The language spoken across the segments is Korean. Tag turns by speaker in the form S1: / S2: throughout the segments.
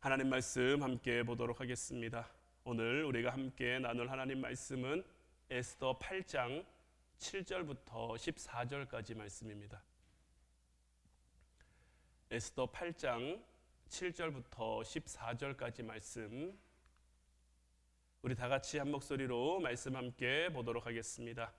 S1: 하나님 말씀 함께 보도록 하겠습니다. 오늘 우리가 함께 나눌 하나님 말씀은 에스더 8장 7절부터 14절까지 말씀입니다. 에스더 8장 7절부터 14절까지 말씀 우리 다 같이 한 목소리로 말씀 함께 보도록 하겠습니다.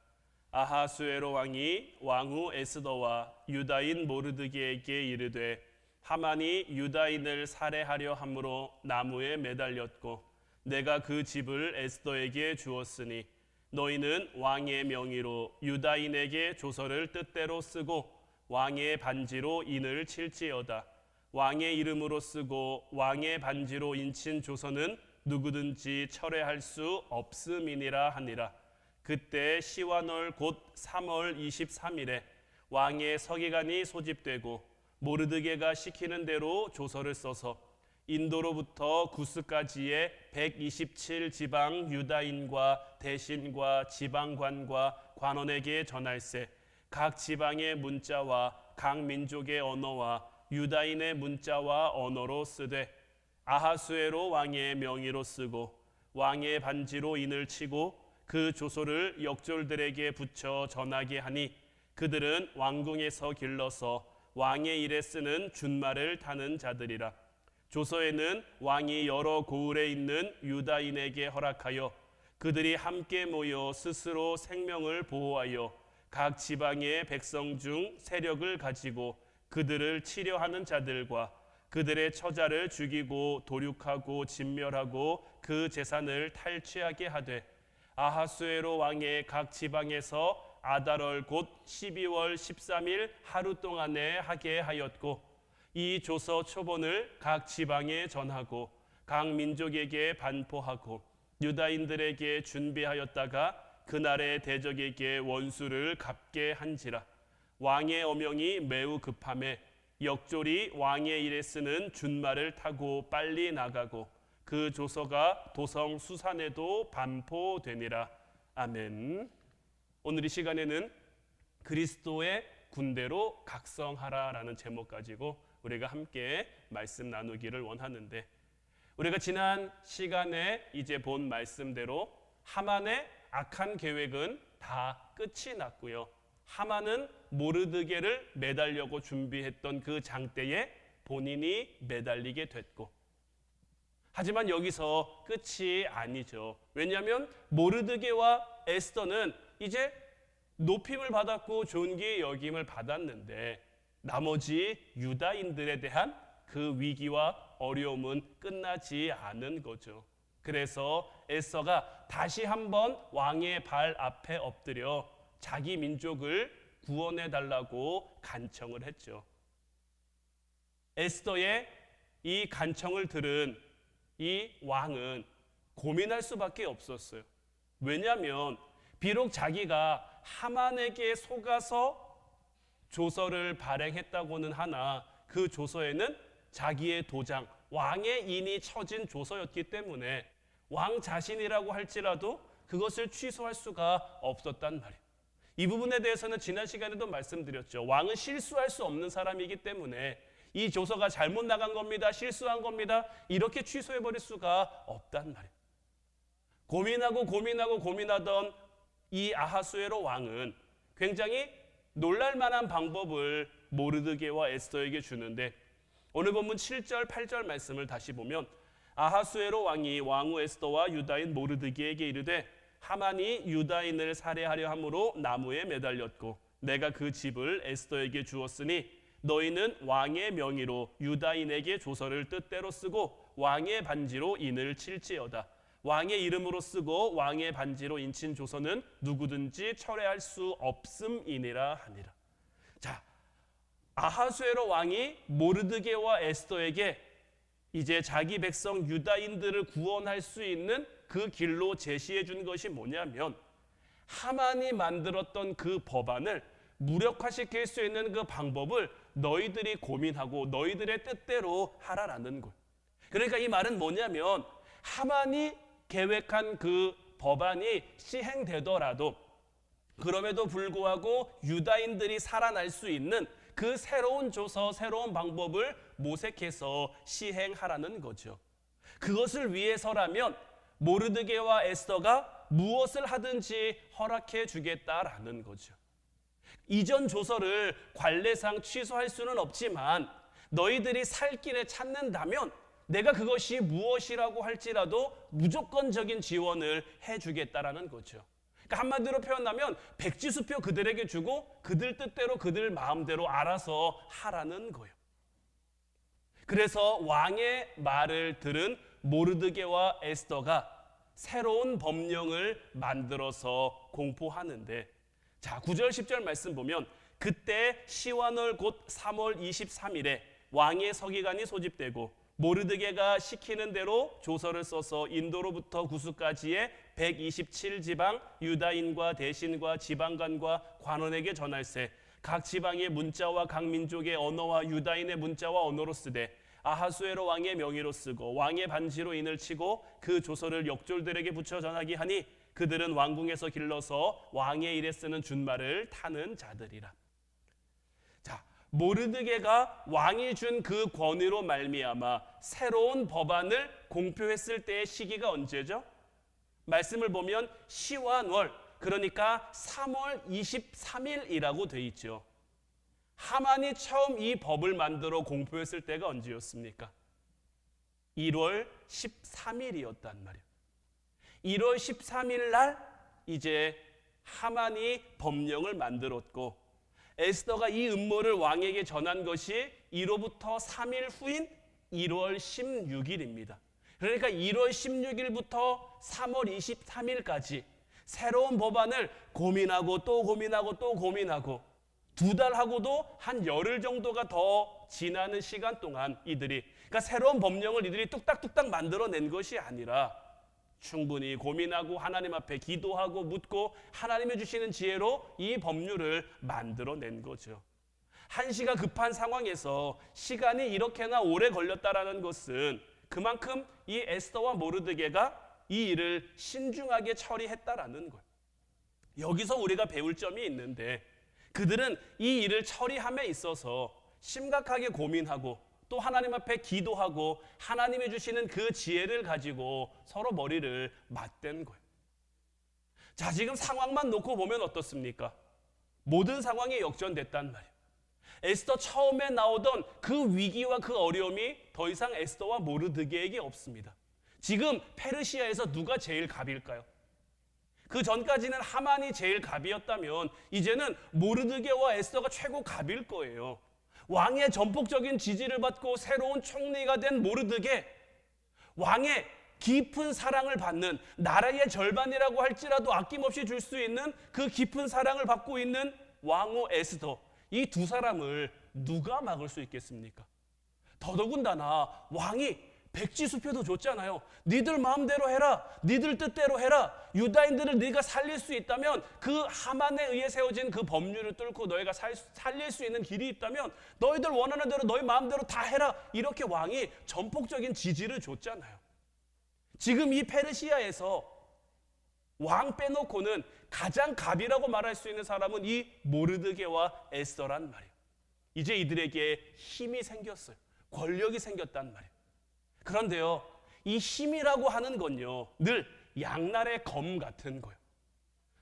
S1: 아하수에로 왕이 왕후 에스더와 유다인 모르드게에게 이르되 하만이 유다인을 살해하려 함으로 나무에 매달렸고 내가 그 집을 에스더에게 주었으니 너희는 왕의 명의로 유다인에게 조서를 뜻대로 쓰고 왕의 반지로 인을 칠지어다. 왕의 이름으로 쓰고 왕의 반지로 인친 조서는 누구든지 철회할 수 없음이니라 하니라. 그때 시완월 곧 3월 23일에 왕의 서기관이 소집되고 모르드게가 시키는 대로 조서를 써서 인도로부터 구스까지의 127 지방 유다인과 대신과 지방관과 관원에게 전할세. 각 지방의 문자와 각 민족의 언어와 유다인의 문자와 언어로 쓰되 아하수에로 왕의 명의로 쓰고 왕의 반지로 인을 치고 그 조소를 역졸들에게 붙여 전하게 하니 그들은 왕궁에서 길러서 왕의 일에 쓰는 준말을 타는 자들이라. 조서에는 왕이 여러 고을에 있는 유다인에게 허락하여 그들이 함께 모여 스스로 생명을 보호하여 각 지방의 백성 중 세력을 가지고 그들을 치려하는 자들과 그들의 처자를 죽이고 도륙하고 진멸하고 그 재산을 탈취하게 하되 아하수에로 왕의 각 지방에서 아달월 곧 12월 13일 하루 동안에 하게 하였고 이 조서 초본을 각 지방에 전하고 각 민족에게 반포하고 유다인들에게 준비하였다가 그날의 대적에게 원수를 갚게 한지라 왕의 어명이 매우 급함에 역졸이 왕의 일에 쓰는 준말을 타고 빨리 나가고 그 조서가 도성 수산에도 반포되니라 아멘. 오늘 이 시간에는 그리스도의 군대로 각성하라라는 제목 가지고 우리가 함께 말씀 나누기를 원하는데 우리가 지난 시간에 이제 본 말씀대로 하만의 악한 계획은 다 끝이 났고요. 하만은 모르드게를 매달려고 준비했던 그 장대에 본인이 매달리게 됐고 하지만 여기서 끝이 아니죠. 왜냐하면 모르드게와 에스더는 이제 높임을 받았고 존귀의 여김을 받았는데 나머지 유다인들에 대한 그 위기와 어려움은 끝나지 않은 거죠. 그래서 에스더가 다시 한번 왕의 발 앞에 엎드려 자기 민족을 구원해 달라고 간청을 했죠. 에스더의 이 간청을 들은 이 왕은 고민할 수밖에 없었어요. 왜냐하면 비록 자기가 하만에게 속아서 조서를 발행했다고는 하나 그 조서에는 자기의 도장, 왕의 인이 처진 조서였기 때문에 왕 자신이라고 할지라도 그것을 취소할 수가 없었단 말이에요. 이 부분에 대해서는 지난 시간에도 말씀드렸죠. 왕은 실수할 수 없는 사람이기 때문에 이 조서가 잘못 나간 겁니다. 실수한 겁니다. 이렇게 취소해 버릴 수가 없단 말이에요. 고민하고 고민하고 고민하던 이 아하수에로 왕은 굉장히 놀랄 만한 방법을 모르드게와 에스더에게 주는데 오늘 본문 7절 8절 말씀을 다시 보면 아하수에로 왕이 왕후 에스더와 유다인 모르드게에게 이르되 하만이 유다인을 살해하려 함으로 나무에 매달렸고 내가 그 집을 에스더에게 주었으니 너희는 왕의 명의로 유다인에게 조서를 뜻대로 쓰고 왕의 반지로 인을 칠지어다. 왕의 이름으로 쓰고 왕의 반지로 인친 조서는 누구든지 철회할 수 없음이니라 하니라. 자, 아하수에로 왕이 모르드게와 에스더에게 이제 자기 백성 유다인들을 구원할 수 있는 그 길로 제시해 준 것이 뭐냐면 하만이 만들었던 그 법안을 무력화시킬 수 있는 그 방법을 너희들이 고민하고 너희들의 뜻대로 하라라는 것. 그러니까 이 말은 뭐냐면 하만이 계획한 그 법안이 시행되더라도 그럼에도 불구하고 유다인들이 살아날 수 있는 그 새로운 조서, 새로운 방법을 모색해서 시행하라는 거죠. 그것을 위해서라면 모르드게와 에스더가 무엇을 하든지 허락해 주겠다라는 거죠. 이전 조서를 관례상 취소할 수는 없지만 너희들이 살 길에 찾는다면 내가 그것이 무엇이라고 할지라도 무조건적인 지원을 해 주겠다라는 거죠. 그러니까 한마디로 표현하면 백지수표 그들에게 주고 그들 뜻대로 그들 마음대로 알아서 하라는 거예요. 그래서 왕의 말을 들은 모르드게와 에스더가 새로운 법령을 만들어서 공포하는데 자, 9절 10절 말씀 보면 그때 시완월 곧 3월 23일에 왕의 서기관이 소집되고 모르드게가 시키는 대로 조서를 써서 인도로부터 구수까지의 127지방 유다인과 대신과 지방관과 관원에게 전할세 각 지방의 문자와 각 민족의 언어와 유다인의 문자와 언어로 쓰되 아하수에로 왕의 명의로 쓰고 왕의 반지로 인을 치고 그 조서를 역졸들에게 붙여 전하기 하니 그들은 왕궁에서 길러서 왕의 일에 쓰는 준말을 타는 자들이라. 자, 모르드게가 왕이 준 그 권위로 말미암아 새로운 법안을 공표했을 때의 시기가 언제죠? 말씀을 보면 시완월 그러니까 3월 23일이라고 돼 있죠. 하만이 처음 이 법을 만들어 공표했을 때가 언제였습니까? 1월 13일이었단 말이에요. 1월 13일 날 이제 하만이 법령을 만들었고 에스더가 이 음모를 왕에게 전한 것이 이로부터 3일 후인 1월 16일입니다. 그러니까 1월 16일부터 3월 23일까지 새로운 법안을 고민하고 또 고민하고 또 고민하고 두 달하고도 한 열흘 정도가 더 지나는 시간 동안 이들이 그러니까 새로운 법령을 이들이 뚝딱뚝딱 만들어낸 것이 아니라 충분히 고민하고 하나님 앞에 기도하고 묻고 하나님이 주시는 지혜로 이 법률을 만들어낸 거죠. 한시가 급한 상황에서 시간이 이렇게나 오래 걸렸다라는 것은 그만큼 이 에스더와 모르드게가 이 일을 신중하게 처리했다라는 거예요. 여기서 우리가 배울 점이 있는데 그들은 이 일을 처리함에 있어서 심각하게 고민하고 또 하나님 앞에 기도하고 하나님이 주시는 그 지혜를 가지고 서로 머리를 맞댄 거예요. 자, 지금 상황만 놓고 보면 어떻습니까? 모든 상황이 역전됐단 말이에요. 에스더 처음에 나오던 그 위기와 그 어려움이 더 이상 에스더와 모르드게에게 없습니다. 지금 페르시아에서 누가 제일 갑일까요? 그 전까지는 하만이 제일 갑이었다면 이제는 모르드게와 에스더가 최고 갑일 거예요. 왕의 전폭적인 지지를 받고 새로운 총리가 된 모르드게 왕의 깊은 사랑을 받는 나라의 절반이라고 할지라도 아낌없이 줄 수 있는 그 깊은 사랑을 받고 있는 왕후 에스더 이 두 사람을 누가 막을 수 있겠습니까? 더더군다나 왕이 백지수표도 줬잖아요. 니들 마음대로 해라. 니들 뜻대로 해라. 유다인들을 네가 살릴 수 있다면 그 하만에 의해 세워진 그 법률을 뚫고 너희가 살, 살릴 수 있는 길이 있다면 너희들 원하는 대로 너희 마음대로 다 해라. 이렇게 왕이 전폭적인 지지를 줬잖아요. 지금 이 페르시아에서 왕 빼놓고는 가장 갑이라고 말할 수 있는 사람은 이 모르드게와 에스더란 말이에요. 이제 이들에게 힘이 생겼어요. 권력이 생겼단 말이에요. 그런데요, 이 힘이라고 하는 건요, 늘 양날의 검 같은 거예요.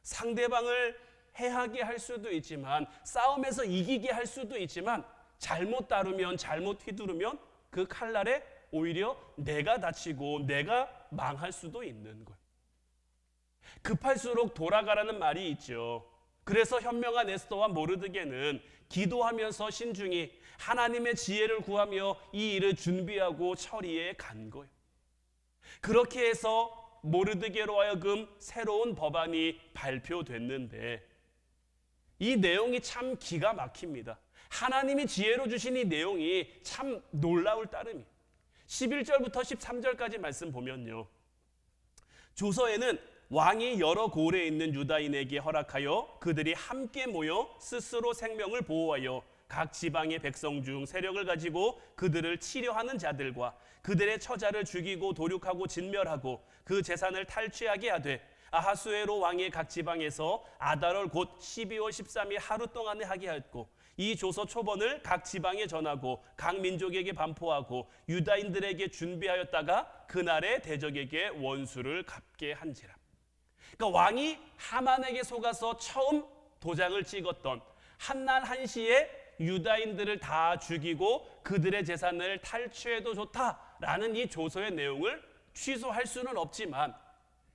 S1: 상대방을 해하게 할 수도 있지만, 싸움에서 이기게 할 수도 있지만, 잘못 다루면, 잘못 휘두르면 그 칼날에 오히려 내가 다치고 내가 망할 수도 있는 거예요. 급할수록 돌아가라는 말이 있죠. 그래서 현명한 에스더와 모르드게는 기도하면서 신중히 하나님의 지혜를 구하며 이 일을 준비하고 처리해 간 거예요. 그렇게 해서 모르드게로 하여금 새로운 법안이 발표됐는데 이 내용이 참 기가 막힙니다. 하나님이 지혜로 주신 이 내용이 참 놀라울 따름이. 11절부터 13절까지 말씀 보면요. 조서에는 왕이 여러 고을에 있는 유다인에게 허락하여 그들이 함께 모여 스스로 생명을 보호하여 각 지방의 백성 중 세력을 가지고 그들을 치려하는 자들과 그들의 처자를 죽이고 도륙하고 진멸하고 그 재산을 탈취하게 하되 아하수에로 왕의 각 지방에서 아달월 곧 12월 13일 하루 동안에 하게 하였고 이 조서 초본을 각 지방에 전하고 각 민족에게 반포하고 유다인들에게 준비하였다가 그날의 대적에게 원수를 갚게 한지라. 그러니까 왕이 하만에게 속아서 처음 도장을 찍었던 한날 한시에 유다인들을 다 죽이고 그들의 재산을 탈취해도 좋다라는 이 조서의 내용을 취소할 수는 없지만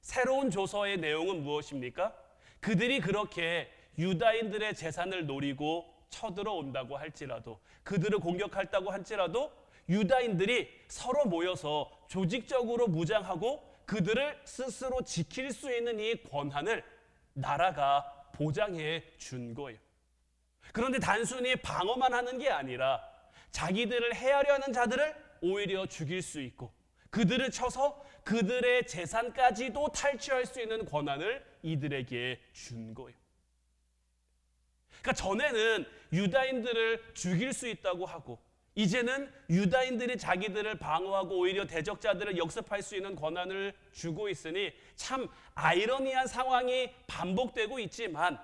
S1: 새로운 조서의 내용은 무엇입니까? 그들이 그렇게 유다인들의 재산을 노리고 쳐들어온다고 할지라도 그들을 공격할다고 할지라도 유다인들이 서로 모여서 조직적으로 무장하고 그들을 스스로 지킬 수 있는 이 권한을 나라가 보장해 준 거예요. 그런데 단순히 방어만 하는 게 아니라 자기들을 해하려 하는 자들을 오히려 죽일 수 있고 그들을 쳐서 그들의 재산까지도 탈취할 수 있는 권한을 이들에게 준 거예요. 그러니까 전에는 유다인들을 죽일 수 있다고 하고 이제는 유다인들이 자기들을 방어하고 오히려 대적자들을 역습할 수 있는 권한을 주고 있으니 참 아이러니한 상황이 반복되고 있지만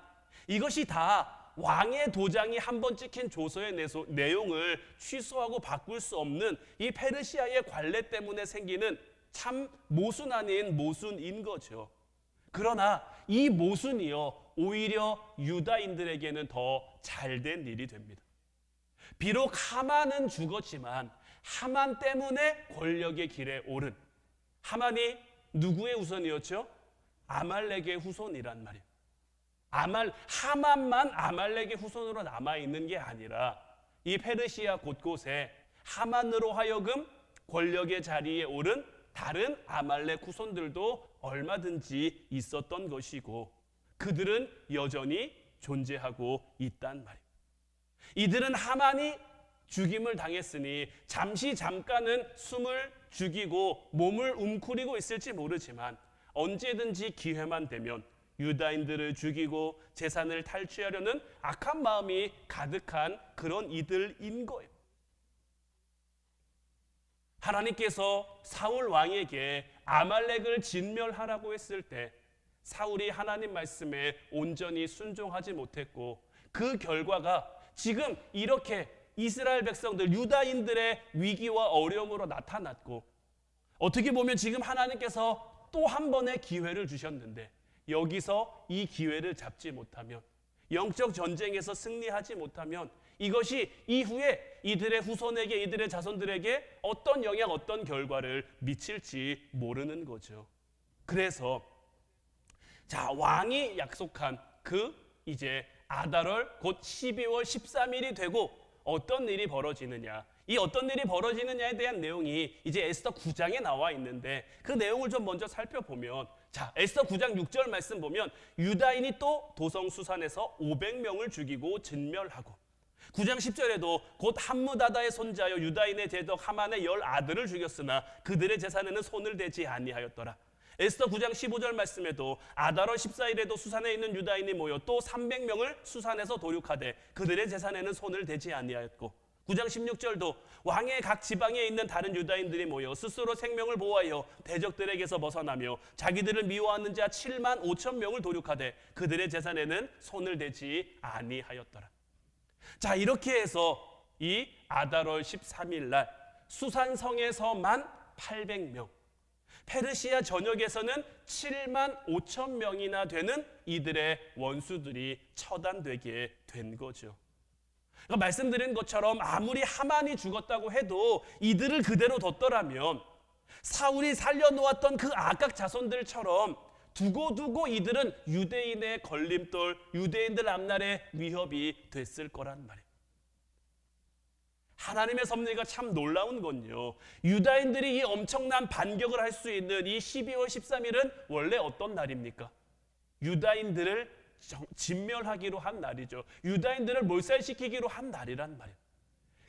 S1: 이것이 다 왕의 도장이 한 번 찍힌 조서의 내용을 취소하고 바꿀 수 없는 이 페르시아의 관례 때문에 생기는 참 모순 아닌 모순인 거죠. 그러나 이 모순이요 오히려 유다인들에게는 더 잘된 일이 됩니다. 비록 하만은 죽었지만 하만 때문에 권력의 길에 오른 하만이 누구의 후손이었죠? 아말렉의 후손이란 말이에요. 아말 하만만 아말렉의 후손으로 남아 있는 게 아니라 이 페르시아 곳곳에 하만으로 하여금 권력의 자리에 오른 다른 아말렉 후손들도 얼마든지 있었던 것이고 그들은 여전히 존재하고 있단 말이에요. 이들은 하만이 죽임을 당했으니 잠시 잠깐은 숨을 죽이고 몸을 웅크리고 있을지 모르지만 언제든지 기회만 되면 유다인들을 죽이고 재산을 탈취하려는 악한 마음이 가득한 그런 이들인 거예요. 하나님께서 사울 왕에게 아말렉을 진멸하라고 했을 때 사울이 하나님 말씀에 온전히 순종하지 못했고 그 결과가 지금 이렇게 이스라엘 백성들 유다인들의 위기와 어려움으로 나타났고 어떻게 보면 지금 하나님께서 또 한 번의 기회를 주셨는데 여기서 이 기회를 잡지 못하면 영적 전쟁에서 승리하지 못하면 이것이 이후에 이들의 후손에게 이들의 자손들에게 어떤 영향 어떤 결과를 미칠지 모르는 거죠. 그래서 자 왕이 약속한 그 이제 아달월 곧 12월 13일이 되고 어떤 일이 벌어지느냐 이 어떤 일이 벌어지느냐에 대한 내용이 이제 에스더 9장에 나와 있는데 그 내용을 좀 먼저 살펴보면 자 에스더 9장 6절 말씀 보면 유다인이 또 도성 수산에서 500명을 죽이고 진멸하고 9장 10절에도 곧 함무다다의 손자여 유다인의 제독 하만의 열 아들을 죽였으나 그들의 재산에는 손을 대지 아니하였더라. 에스더 9장 15절 말씀에도 아다로 14일에도 수산에 있는 유다인이 모여 또 300명을 수산에서 도륙하되 그들의 재산에는 손을 대지 아니하였고 9장 16절도 왕의 각 지방에 있는 다른 유다인들이 모여 스스로 생명을 보호하여 대적들에게서 벗어나며 자기들을 미워하는 자 7만 5천 명을 도륙하되 그들의 재산에는 손을 대지 아니하였더라. 자, 이렇게 해서 이 아달월 13일 날 수산성에서만 800명, 페르시아 전역에서는 7만 5천 명이나 되는 이들의 원수들이 처단되게 된 거죠. 그러니까 말씀드린 것처럼 아무리 하만이 죽었다고 해도 이들을 그대로 뒀더라면 사울이 살려놓았던 그 악각 자손들처럼 두고두고 이들은 유대인의 걸림돌, 유대인들 앞날의 위협이 됐을 거란 말이에요. 하나님의 섭리가 참 놀라운 건요. 유다인들이 이 엄청난 반격을 할 수 있는 이 12월 13일은 원래 어떤 날입니까? 유다인들을 진멸하기로 한 날이죠. 유다인들을 몰살시키기로 한 날이란 말이에요.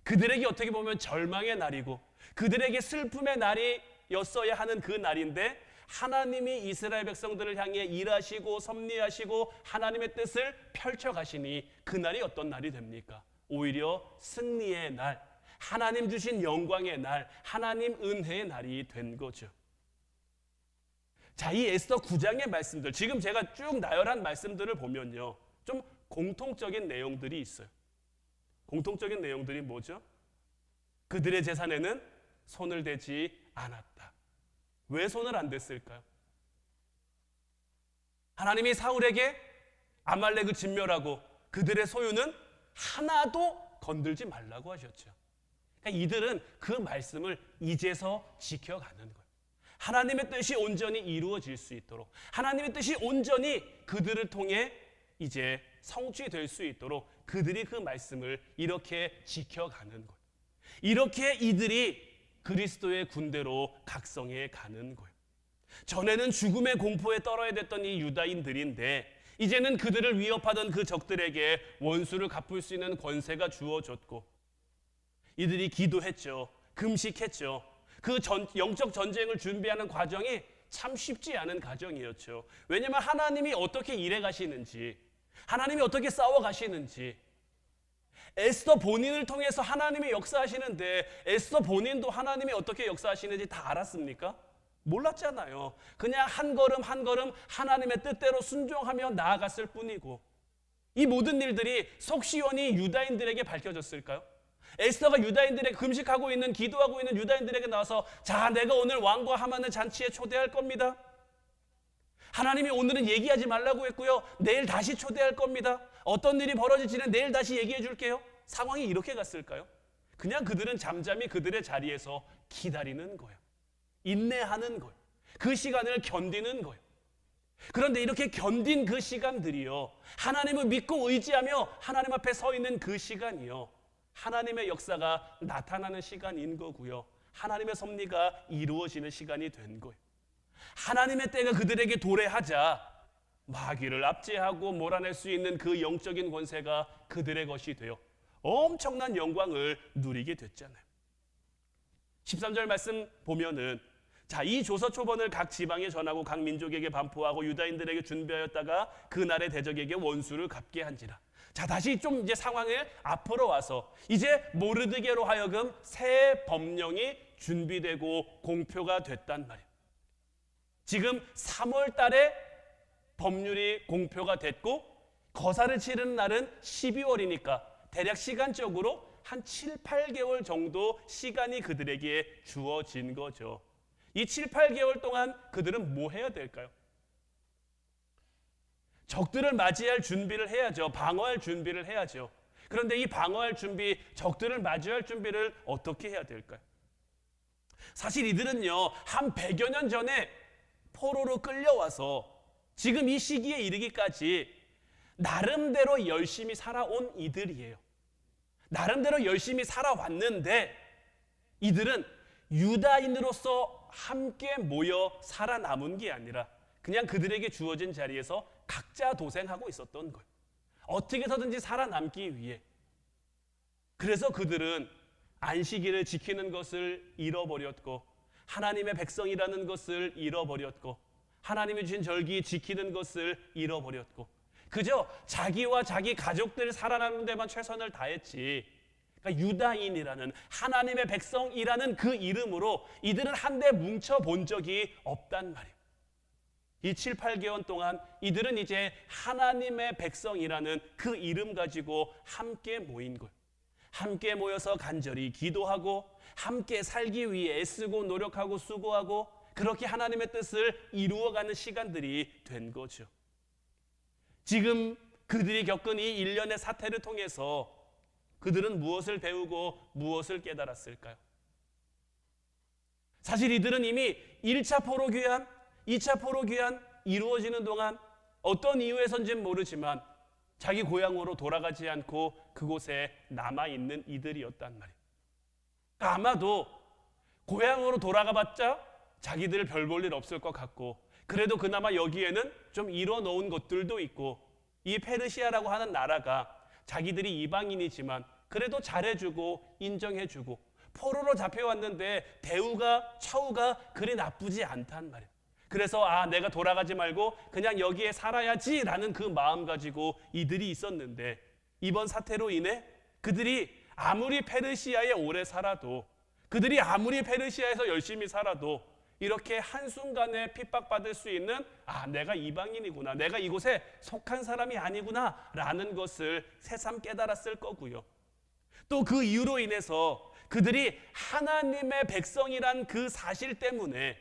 S1: 그들에게 어떻게 보면 절망의 날이고 그들에게 슬픔의 날이었어야 하는 그 날인데 하나님이 이스라엘 백성들을 향해 일하시고 섭리하시고 하나님의 뜻을 펼쳐 가시니 그날이 어떤 날이 됩니까? 오히려 승리의 날, 하나님 주신 영광의 날, 하나님 은혜의 날이 된 거죠. 자, 이 에스더 9장의 말씀들, 지금 제가 쭉 나열한 말씀들을 보면요. 좀 공통적인 내용들이 있어요. 공통적인 내용들이 뭐죠? 그들의 재산에는 손을 대지 않았다. 왜 손을 안 댔을까요? 하나님이 사울에게 아말렉을 진멸하고 그들의 소유는 하나도 건들지 말라고 하셨죠. 그러니까 이들은 그 말씀을 이제서 지켜가는 거예요. 하나님의 뜻이 온전히 이루어질 수 있도록 하나님의 뜻이 온전히 그들을 통해 이제 성취될 수 있도록 그들이 그 말씀을 이렇게 지켜가는 거예요. 이렇게 이들이 그리스도의 군대로 각성해 가는 거예요. 전에는 죽음의 공포에 떨어야 됐던 이 유다인들인데 이제는 그들을 위협하던 그 적들에게 원수를 갚을 수 있는 권세가 주어졌고 이들이 기도했죠. 금식했죠. 그 전, 영적 전쟁을 준비하는 과정이 참 쉽지 않은 과정이었죠. 왜냐하면 하나님이 어떻게 일해 가시는지, 하나님이 어떻게 싸워 가시는지, 에스더 본인을 통해서 하나님이 역사하시는데 에스더 본인도 하나님이 어떻게 역사하시는지 다 알았습니까? 몰랐잖아요. 그냥 한 걸음 한 걸음 하나님의 뜻대로 순종하며 나아갔을 뿐이고 이 모든 일들이 속시원히 유다인들에게 밝혀졌을까요? 에스더가 유다인들에게 금식하고 있는 기도하고 있는 유다인들에게 나와서 자 내가 오늘 왕과 하만을 잔치에 초대할 겁니다. 하나님이 오늘은 얘기하지 말라고 했고요. 내일 다시 초대할 겁니다. 어떤 일이 벌어질지는 내일 다시 얘기해 줄게요. 상황이 이렇게 갔을까요? 그냥 그들은 잠잠히 그들의 자리에서 기다리는 거예요. 인내하는 거예요. 그 시간을 견디는 거예요. 그런데 이렇게 견딘 그 시간들이요. 하나님을 믿고 의지하며 하나님 앞에 서 있는 그 시간이요. 하나님의 역사가 나타나는 시간인 거고요. 하나님의 섭리가 이루어지는 시간이 된 거예요. 하나님의 때가 그들에게 도래하자 마귀를 압제하고 몰아낼 수 있는 그 영적인 권세가 그들의 것이 되어 엄청난 영광을 누리게 됐잖아요. 13절 말씀 보면은 자, 이 조서 초본을 각 지방에 전하고 각 민족에게 반포하고 유다인들에게 준비하였다가 그 날의 대적에게 원수를 갚게 한지라. 자, 다시 좀 이제 상황을 앞으로 와서 이제 모르드게로 하여금 새 법령이 준비되고 공표가 됐단 말이에요. 지금 3월 달에 법률이 공표가 됐고 거사를 치르는 날은 12월이니까 대략 시간적으로 한 7, 8개월 정도 시간이 그들에게 주어진 거죠. 이 7, 8개월 동안 그들은 뭐 해야 될까요? 적들을 맞이할 준비를 해야죠. 방어할 준비를 해야죠. 그런데 이 방어할 준비, 적들을 맞이할 준비를 어떻게 해야 될까요? 사실 이들은요, 한 100여 년 전에 포로로 끌려와서 지금 이 시기에 이르기까지 나름대로 열심히 살아온 이들이에요. 나름대로 열심히 살아왔는데 이들은 유다인으로서 함께 모여 살아남은 게 아니라 그냥 그들에게 주어진 자리에서 각자 도생하고 있었던 거예요. 어떻게 해서든지 살아남기 위해. 그래서 그들은 안식일을 지키는 것을 잃어버렸고 하나님의 백성이라는 것을 잃어버렸고 하나님이 주신 절기 지키는 것을 잃어버렸고 그저 자기와 자기 가족들 살아남는 데만 최선을 다했지. 그러니까 유다인이라는 하나님의 백성이라는 그 이름으로 이들은 한데 뭉쳐 본 적이 없단 말이에요. 이 7, 8개월 동안 이들은 이제 하나님의 백성이라는 그 이름 가지고 함께 모인 거예요. 함께 모여서 간절히 기도하고 함께 살기 위해 애쓰고 노력하고 수고하고 그렇게 하나님의 뜻을 이루어가는 시간들이 된 거죠. 지금 그들이 겪은 이 일련의 사태를 통해서 그들은 무엇을 배우고 무엇을 깨달았을까요? 사실 이들은 이미 1차 포로 귀환, 2차 포로 귀환 이루어지는 동안 어떤 이유에선지는 모르지만 자기 고향으로 돌아가지 않고 그곳에 남아 있는 이들이었단 말이에요. 아마도 고향으로 돌아가 봤자 자기들 별 볼 일 없을 것 같고 그래도 그나마 여기에는 좀 이뤄 놓은 것들도 있고 이 페르시아라고 하는 나라가 자기들이 이방인이지만 그래도 잘해주고 인정해주고 포로로 잡혀왔는데 대우가 처우가 그리 나쁘지 않단 말이에요. 그래서 아 내가 돌아가지 말고 그냥 여기에 살아야지 라는 그 마음 가지고 이들이 있었는데 이번 사태로 인해 그들이 아무리 페르시아에 오래 살아도 그들이 아무리 페르시아에서 열심히 살아도 이렇게 한순간에 핍박받을 수 있는 아 내가 이방인이구나 내가 이곳에 속한 사람이 아니구나 라는 것을 새삼 깨달았을 거고요. 또 그 이유로 인해서 그들이 하나님의 백성이란 그 사실 때문에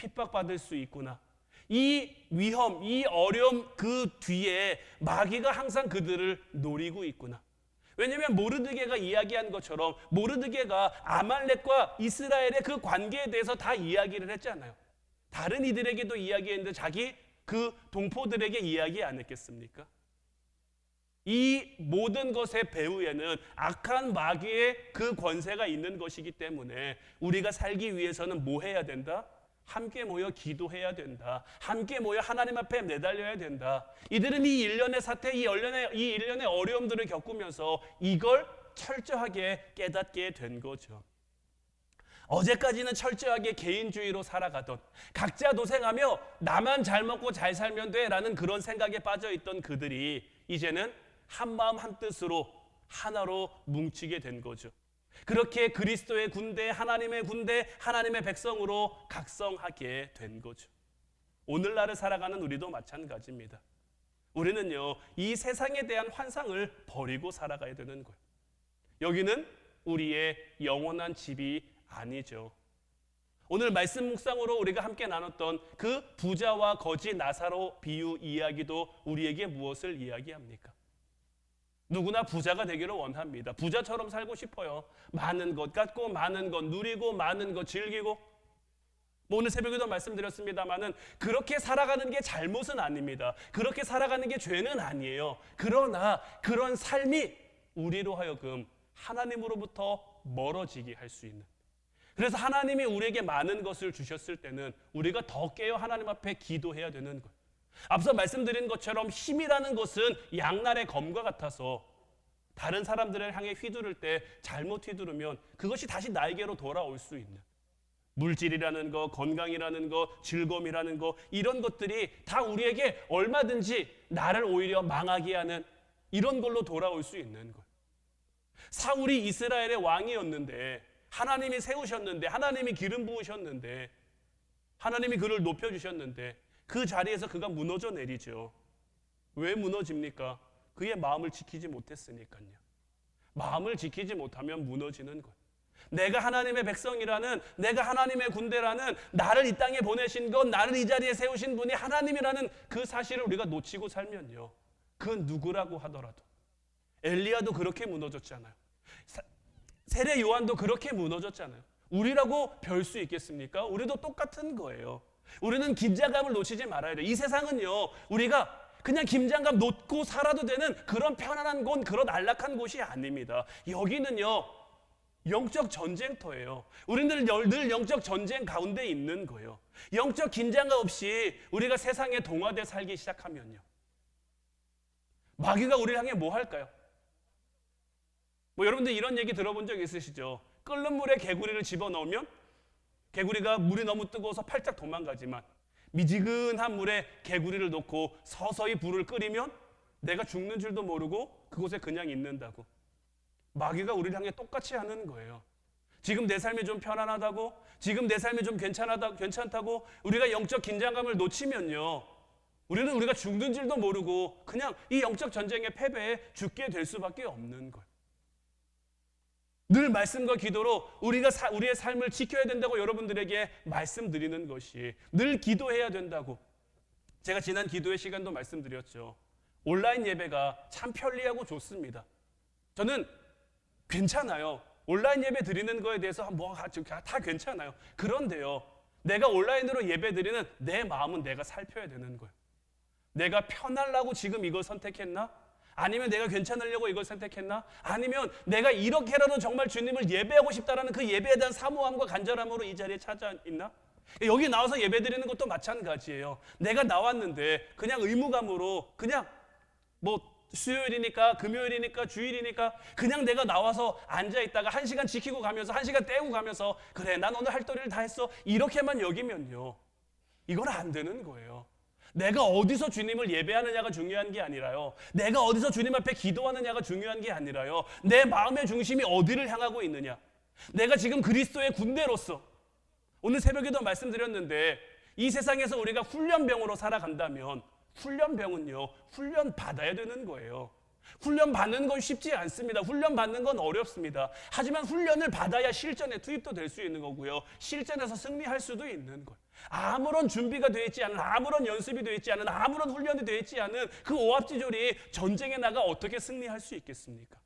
S1: 핍박받을 수 있구나. 이 위험, 이 어려움 그 뒤에 마귀가 항상 그들을 노리고 있구나. 왜냐하면 모르드게가 이야기한 것처럼 모르드게가 아말렉과 이스라엘의 그 관계에 대해서 다 이야기를 했잖아요. 다른 이들에게도 이야기했는데 자기 그 동포들에게 이야기 안 했겠습니까? 이 모든 것의 배후에는 악한 마귀의 그 권세가 있는 것이기 때문에 우리가 살기 위해서는 뭐 해야 된다? 함께 모여 기도해야 된다. 함께 모여 하나님 앞에 내달려야 된다. 이들은 이 일련의 사태, 이 일련의, 이 일련의 어려움들을 겪으면서 이걸 철저하게 깨닫게 된 거죠. 어제까지는 철저하게 개인주의로 살아가던 각자 도생하며 나만 잘 먹고 잘 살면 돼라는 그런 생각에 빠져 있던 그들이 이제는 한 마음 한 뜻으로 하나로 뭉치게 된 거죠. 그렇게 그리스도의 군대, 하나님의 군대, 하나님의 백성으로 각성하게 된 거죠. 오늘날을 살아가는 우리도 마찬가지입니다. 우리는요, 이 세상에 대한 환상을 버리고 살아가야 되는 거예요. 여기는 우리의 영원한 집이 아니죠. 오늘 말씀 묵상으로 우리가 함께 나눴던 그 부자와 거지 나사로 비유 이야기도 우리에게 무엇을 이야기합니까? 누구나 부자가 되기를 원합니다. 부자처럼 살고 싶어요. 많은 것 갖고 많은 것 누리고 많은 것 즐기고 뭐 오늘 새벽에도 말씀드렸습니다만은 그렇게 살아가는 게 잘못은 아닙니다. 그렇게 살아가는 게 죄는 아니에요. 그러나 그런 삶이 우리로 하여금 하나님으로부터 멀어지게 할 수 있는 그래서 하나님이 우리에게 많은 것을 주셨을 때는 우리가 더 깨어 하나님 앞에 기도해야 되는 거예요. 앞서 말씀드린 것처럼 힘이라는 것은 양날의 검과 같아서 다른 사람들을 향해 휘두를 때 잘못 휘두르면 그것이 다시 나에게로 돌아올 수 있는 물질이라는 것, 건강이라는 것, 즐거움이라는 것 이런 것들이 다 우리에게 얼마든지 나를 오히려 망하게 하는 이런 걸로 돌아올 수 있는 것. 사울이 이스라엘의 왕이었는데 하나님이 세우셨는데 하나님이 기름 부으셨는데 하나님이 그를 높여 주셨는데 그 자리에서 그가 무너져 내리죠. 왜 무너집니까? 그의 마음을 지키지 못했으니까요. 마음을 지키지 못하면 무너지는 것. 내가 하나님의 백성이라는 내가 하나님의 군대라는 나를 이 땅에 보내신 것 나를 이 자리에 세우신 분이 하나님이라는 그 사실을 우리가 놓치고 살면요. 그 누구라고 하더라도 엘리야도 그렇게 무너졌잖아요. 세례 요한도 그렇게 무너졌잖아요. 우리라고 별 수 있겠습니까? 우리도 똑같은 거예요. 우리는 긴장감을 놓치지 말아야 돼요. 이 세상은요, 우리가 그냥 김장감 놓고 살아도 되는 그런 편안한 곳, 그런 안락한 곳이 아닙니다. 여기는요, 영적 전쟁터예요. 우리는 늘 영적 전쟁 가운데 있는 거예요. 영적 긴장감 없이 우리가 세상에 동화돼 살기 시작하면요. 마귀가 우리를 향해 뭐 할까요? 뭐 여러분들 이런 얘기 들어본 적 있으시죠? 끓는 물에 개구리를 집어넣으면 개구리가 물이 너무 뜨거워서 팔짝 도망가지만 미지근한 물에 개구리를 놓고 서서히 불을 끓이면 내가 죽는 줄도 모르고 그곳에 그냥 있는다고. 마귀가 우리를 향해 똑같이 하는 거예요. 지금 내 삶이 좀 편안하다고, 지금 내 삶이 좀 괜찮하다, 괜찮다고 우리가 영적 긴장감을 놓치면요. 우리는 우리가 죽는 줄도 모르고 그냥 이 영적 전쟁의 패배에 죽게 될 수밖에 없는 거예요. 늘 말씀과 기도로 우리가 사, 우리의 삶을 지켜야 된다고 여러분들에게 말씀드리는 것이 늘 기도해야 된다고. 제가 지난 기도의 시간도 말씀드렸죠. 온라인 예배가 참 편리하고 좋습니다. 저는 괜찮아요. 온라인 예배 드리는 거에 대해서 뭐다 괜찮아요. 그런데요. 내가 온라인으로 예배 드리는 내 마음은 내가 살펴야 되는 거예요. 내가 편하려고 지금 이걸 선택했나? 아니면 내가 괜찮으려고 이걸 선택했나? 아니면 내가 이렇게라도 정말 주님을 예배하고 싶다라는 그 예배에 대한 사모함과 간절함으로 이 자리에 찾아 있나? 여기 나와서 예배 드리는 것도 마찬가지예요. 내가 나왔는데 그냥 의무감으로 그냥 뭐 수요일이니까 금요일이니까 주일이니까 그냥 내가 나와서 앉아 있다가 한 시간 지키고 가면서 한 시간 떼고 가면서 그래 난 오늘 할 도리를 다 했어 이렇게만 여기면요 이건 안 되는 거예요. 내가 어디서 주님을 예배하느냐가 중요한 게 아니라요. 내가 어디서 주님 앞에 기도하느냐가 중요한 게 아니라요. 내 마음의 중심이 어디를 향하고 있느냐. 내가 지금 그리스도의 군대로서 오늘 새벽에도 말씀드렸는데 이 세상에서 우리가 훈련병으로 살아간다면 훈련병은요. 훈련 받아야 되는 거예요. 훈련 받는 건 쉽지 않습니다. 훈련 받는 건 어렵습니다. 하지만 훈련을 받아야 실전에 투입도 될 수 있는 거고요. 실전에서 승리할 수도 있는 거예요. 아무런 준비가 되어 있지 않은, 아무런 연습이 되어 있지 않은, 아무런 훈련이 되어 있지 않은 그 오합지졸이 전쟁에 나가 어떻게 승리할 수 있겠습니까?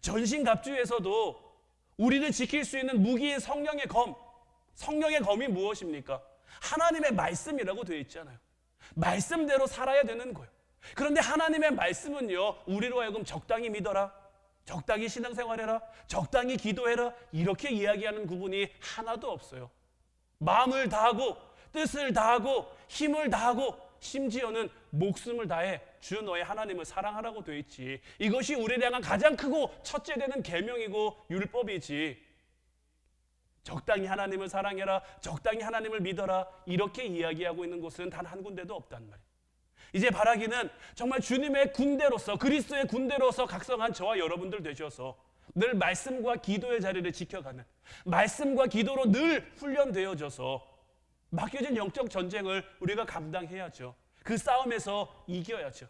S1: 전신갑주에서도 우리를 지킬 수 있는 무기인 성령의 검, 성령의 검이 무엇입니까? 하나님의 말씀이라고 되어 있잖아요. 말씀대로 살아야 되는 거예요. 그런데 하나님의 말씀은요, 우리로 하여금 적당히 믿어라, 적당히 신앙생활해라, 적당히 기도해라, 이렇게 이야기하는 구분이 하나도 없어요. 마음을 다하고, 뜻을 다하고, 힘을 다하고, 심지어는 목숨을 다해 주 너의 하나님을 사랑하라고 되어 있지. 이것이 우리를 향한 가장 크고 첫째 되는 계명이고 율법이지. 적당히 하나님을 사랑해라, 적당히 하나님을 믿어라 이렇게 이야기하고 있는 곳은 단 한 군데도 없단 말이에요. 이제 바라기는 정말 주님의 군대로서 그리스도의 군대로서 각성한 저와 여러분들 되셔서 늘 말씀과 기도의 자리를 지켜가는 말씀과 기도로 늘 훈련되어져서 맡겨진 영적 전쟁을 우리가 감당해야죠. 그 싸움에서 이겨야죠.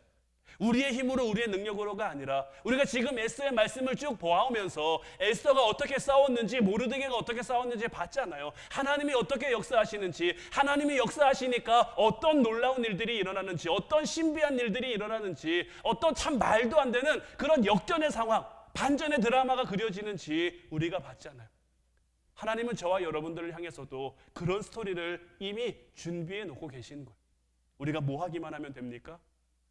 S1: 우리의 힘으로 우리의 능력으로가 아니라 우리가 지금 에스더의 말씀을 쭉 보아오면서 에스더가 어떻게 싸웠는지 모르드게가 어떻게 싸웠는지 봤잖아요. 하나님이 어떻게 역사하시는지 하나님이 역사하시니까 어떤 놀라운 일들이 일어나는지 어떤 신비한 일들이 일어나는지 어떤 참 말도 안 되는 그런 역전의 상황 반전의 드라마가 그려지는지 우리가 봤잖아요. 하나님은 저와 여러분들을 향해서도 그런 스토리를 이미 준비해 놓고 계신 거예요. 우리가 뭐 하기만 하면 됩니까?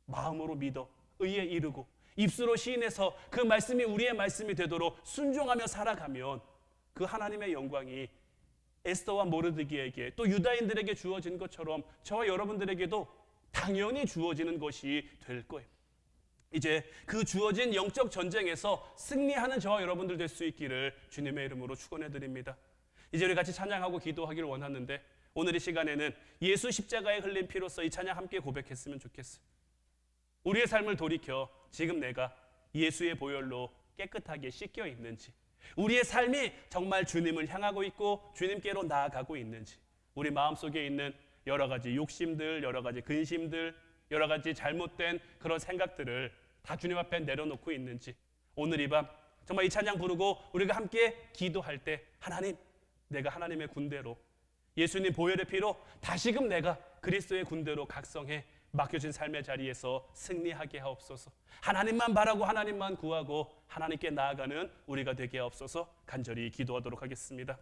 S1: 마음으로 믿어 의에 이르고 입술로 시인해서 그 말씀이 우리의 말씀이 되도록 순종하며 살아가면 그 하나님의 영광이 에스더와 모르드기에게 또 유다인들에게 주어진 것처럼 저와 여러분들에게도 당연히 주어지는 것이 될 거예요. 이제 그 주어진 영적 전쟁에서 승리하는 저와 여러분들 될 수 있기를 주님의 이름으로 축원해 드립니다. 이제 우리 같이 찬양하고 기도하기를 원하는데 오늘 이 시간에는 예수 십자가에 흘린 피로써 이 찬양 함께 고백했으면 좋겠어요. 우리의 삶을 돌이켜 지금 내가 예수의 보혈로 깨끗하게 씻겨 있는지, 우리의 삶이 정말 주님을 향하고 있고 주님께로 나아가고 있는지, 우리 마음속에 있는 여러 가지 욕심들, 여러 가지 근심들, 여러 가지 잘못된 그런 생각들을 다 주님 앞에 내려놓고 있는지, 오늘 이 밤 정말 이 찬양 부르고 우리가 함께 기도할 때 하나님, 내가 하나님의 군대로 예수님 보혈의 피로 다시금 내가 그리스도의 군대로 각성해 맡겨진 삶의 자리에서 승리하게 하옵소서. 하나님만 바라고 하나님만 구하고 하나님께 나아가는 우리가 되게 하옵소서. 간절히 기도하도록 하겠습니다.